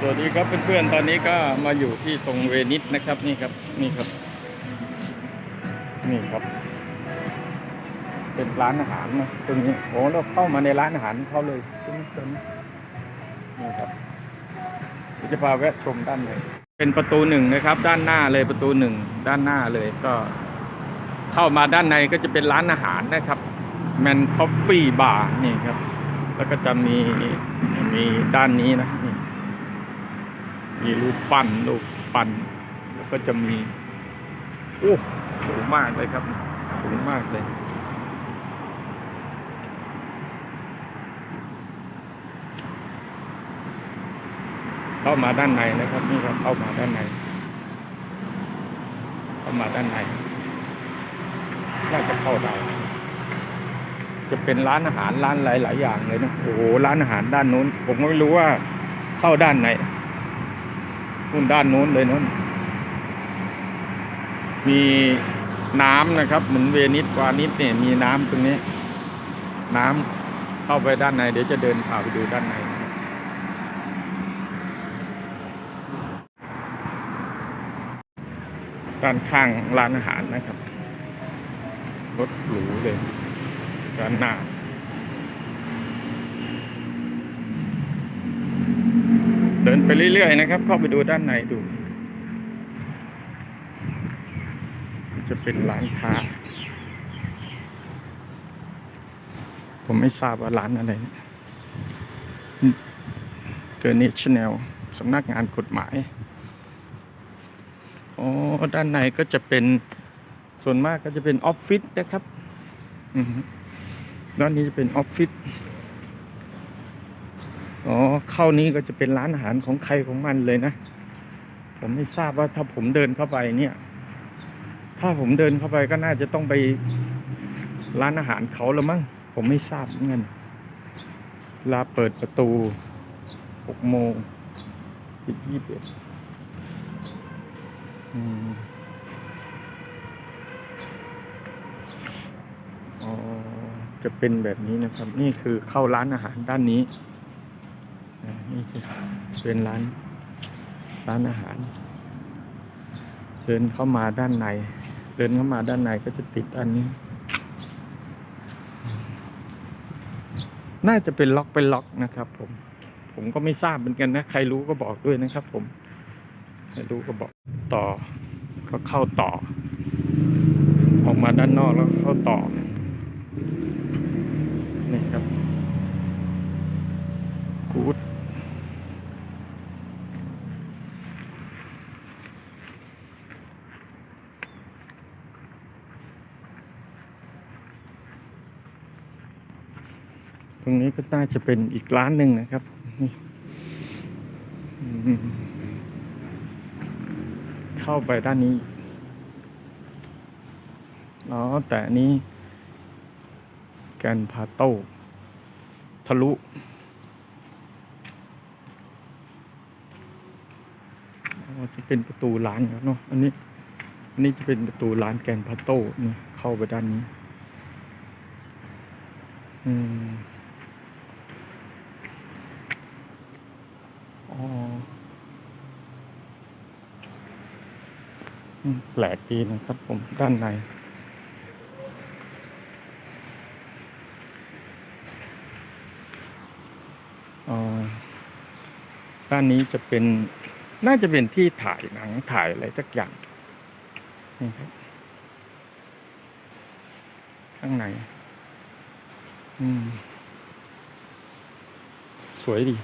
สวัสดีครับเพื่อนๆ ตอนนี้ก็มาอยู่ที่ตรงเวนิสนะครับนี่ครับนี่ครับ นี่ครับ เป็นร้านอาหารนะตรงนี้โอ้เราเข้ามาในร้านอาหารเขาเลยตรงนี้ตรงนี้นี่ครับจะพาแวะชมด้านในเป็นประตูหนึ่งนะครับ ด้านหน้าเลยประตูหนึ่งด้านหน้าเลยก็ เข้ามาด้านในก็จะเป็นร้านอาหารนะครับแมนคอฟฟี่บาร์นี่ครับ แล้วก็จะมีมีด้านนี้นะน มีรูปปั้นรูปปั้นแล้วก็จะมีโอ้สูงมากเลยครับ สูงมากเลย เข้ามาด้านในนะครับ นี่ครับเข้ามาด้านใน เข้ามาด้านในน่าจะเข้าได้จะเป็นร้านอาหารร้านหลาย ๆ อย่างเลยนะโอ้โหร้านอาหารด้านนู้น ผมก็ไม่รู้ว่าเข้าด้านไหน นู่นด้านนู้นเลยนู้น มีน้ำนะครับ เหมือนเวนิสวานิสเนี่ยมีน้ำตรงนี้ น้ำเข้าไปด้านใน เดี๋ยวจะเดินพาไปดูด้านในด้านข้างร้านอาหารนะครับรถหรูเลยด้านหน้า เดินไปเรื่อยๆนะครับ เข้าไปดูด้านในดู จะเป็นร้านค้า ผมไม่ทราบว่าร้านอะไรเกอร์นิชแนลสำนักงานกฎหมายอ๋อด้านในก็จะเป็นส่วนมากก็จะเป็นออฟฟิศนะครับด้านนี้จะเป็นออฟฟิศ อ๋อ เข้านี้ก็จะเป็นร้านอาหารของใครของมันเลยนะ ผมไม่ทราบว่าถ้าผมเดินเข้าไปเนี่ย ถ้าผมเดินเข้าไปก็น่าจะต้องไปร้านอาหารเขาแล้วมั้ง ผมไม่ทราบเหมือนกันลาเปิดประตูหกโมงปิดยี่สิบเอ็ดอืมอ๋อจะเป็นแบบนี้นะครับ นี่คือเข้าร้านอาหารด้านนี้ นี่คือเป็นร้านร้านอาหาร เดินเข้ามาด้านใน เดินเข้ามาด้านในก็จะติดอันนี้ น่าจะเป็นล็อกเป็นล็อกนะครับผม ผมก็ไม่ทราบเหมือนกันนะ ใครรู้ก็บอกด้วยนะครับผม ใครรู้ก็บอกต่อ ก็เข้าต่อ ออกมาด้านนอกแล้วเข้าต่อนี่ครับ กูด รงนี้ก็น่าจะเป็นอีกร้านหนึ่งนะครับนี่เข้าไปด้านนี้อ๋อแต่นี้ แกนพาโต้ทะลุ จะเป็นประตูร้านครับเนาะอันนี้อันนี้จะเป็นประตูร้านแกนพาโต้นี่เข้าไปด้านนี้ อืม อ๋ออืม แปลกดีนะครับผมด้านในอ๋อด้านนี้จะเป็นน่าจะเป็นที่ถ่ายหนังถ่ายอะไรสักอย่างนี่ครับข้างใน อืม สวยดี